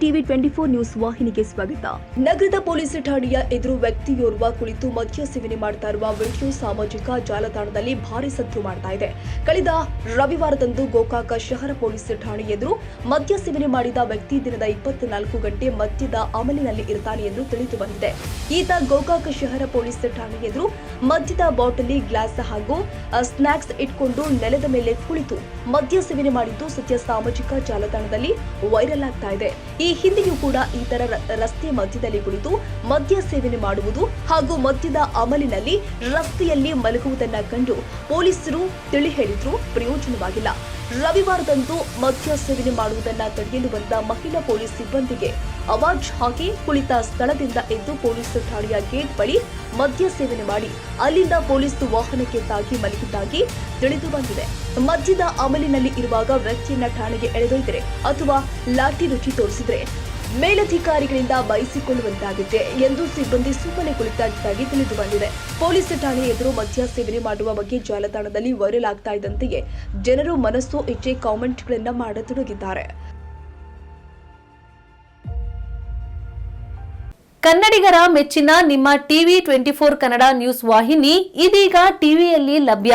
TV twenty four news ವಾಹಿನಿಗೆ ಸ್ವಾಗತ. ನಗರದ ಪೊಲೀಸ್ ಠಾಣೆಯ ಎದುರು ವ್ಯಕ್ತಿಯೋರ್ವ ಕುಳಿತು ಮದ್ಯ ಸೇವನೆ ಮಾಡ್ತಾ ಇರುವ ವಿಡಿಯೋ ಸಾಮಾಜಿಕ ಜಾಲತಾಣದಲ್ಲಿ ಭಾರಿ ಸದ್ದು ಮಾಡ್ತಾ ಇದೆ. ಕಳೆದ ರವಿವಾರದಂದು ಗೋಕಾಕ ಶಹರ ಪೊಲೀಸ್ ಠಾಣೆ ಎದುರು ಮದ್ಯ ಸೇವನೆ ಮಾಡಿದ ವ್ಯಕ್ತಿ ದಿನದ ಇಪ್ಪತ್ನಾಲ್ಕು ಗಂಟೆ ಮದ್ಯದ ಅಮಲಿನಲ್ಲಿ ಇರ್ತಾನೆ ಎಂದು ತಿಳಿದು ಬಂದಿದೆ. ಈತ ಗೋಕಾಕ ಶಹರ ಪೊಲೀಸ್ ಠಾಣೆ ಎದುರು ಮದ್ಯದ ಬಾಟಲಿ, ಗ್ಲಾಸ್ ಹಾಗೂ ಸ್ನಾಕ್ಸ್ ಇಟ್ಕೊಂಡು ನೆಲದ ಮೇಲೆ ಕುಳಿತು ಮದ್ಯ ಸೇವನೆ ಮಾಡಿದ್ದು ಸದ್ಯ ಸಾಮಾಜಿಕ ಜಾಲತಾಣದಲ್ಲಿ ವೈರಲ್ ಆಗ್ತಾ ಇದೆ. ಈ ಹಿಂದೆಯೂ ಕೂಡ ಈ ತರ ರ- ರಸ್ತೆ ಮಧ್ಯದಲ್ಲಿ ಕುಳಿತು ಮದ್ಯ ಸೇವನೆ ಮಾಡುವುದು ಹಾಗೂ ಮದ್ಯದ ಅಮಲಿನಲ್ಲಿ ರಸ್ತೆಯಲ್ಲಿ ಮಲಗುವುದನ್ನ ಕಂಡು ಪೊಲೀಸರು ತಿಳಿ ಹೇಳಿದ್ರು. ಪ್ರಯೋಜನವಾಗಿಲ್ಲ. ರವಿವಾರದಂದು ಮದ್ಯ ಸೇವನೆ ಮಾಡುವುದನ್ನ ತಡೆಯಲು ಬಂದ ಮಹಿಳಾ ಪೊಲೀಸ್ ಸಿಬ್ಬಂದಿಗೆ ಅವಾಜ್ ಹಾಕಿ ಕುಳಿತ ಸ್ಥಳದಿಂದ ಎದ್ದು ಪೊಲೀಸ್ ಠಾಣೆಯ ಗೇಟ್ ಬಳಿ ಮದ್ಯ ಸೇವನೆ ಮಾಡಿ ಅಲ್ಲಿಂದ ಪೊಲೀಸ್ ವಾಹನಕ್ಕೆ ತಾಗಿ ಮಲಗಿದ್ದಾಗಿ ತಿಳಿದು ಬಂದಿದೆ. ಮದ್ಯದ ಅಮಲಿನಲ್ಲಿ ಇರುವಾಗ ವ್ಯಕ್ತಿಯನ್ನ ಠಾಣೆಗೆ ಎಳೆದೊಯ್ದರೆ ಅಥವಾ ಲಾಠಿ ರುಚಿ ತೋರಿಸಿದ್ರೆ ಮೇಲಧಿಕಾರಿಗಳಿಂದ ಬಯಸಿಕೊಳ್ಳುವಂತಾಗಿದೆ ಎಂದು ಸಿಬ್ಬಂದಿ ಸುಮ್ಮನೆ ಕುಳಿತಾಗಿದ್ದಾಗಿ ತಿಳಿದು ಬಂದಿದೆ. ಪೊಲೀಸ್ ಠಾಣೆ ಎದುರು ಮದ್ಯ ಸೇವನೆ ಮಾಡುವ ಬಗ್ಗೆ ಜಾಲತಾಣದಲ್ಲಿ ವೈರಲ್ ಆಗ್ತಾ ಇದ್ದಂತೆಯೇ ಜನರು ಮನಸ್ಸು ಇಚ್ಛೆ ಕಾಮೆಂಟ್ಗಳನ್ನ ಮಾಡತೊಡಗಿದ್ದಾರೆ. ಕನ್ನಡಿಗರ ಮೆಚ್ಚಿನ ನಿಮ್ಮ TV twenty four Kannada news ವಾಹಿನಿ ಇದೀಗ ಟಿವಿಯಲ್ಲಿ ಲಭ್ಯ.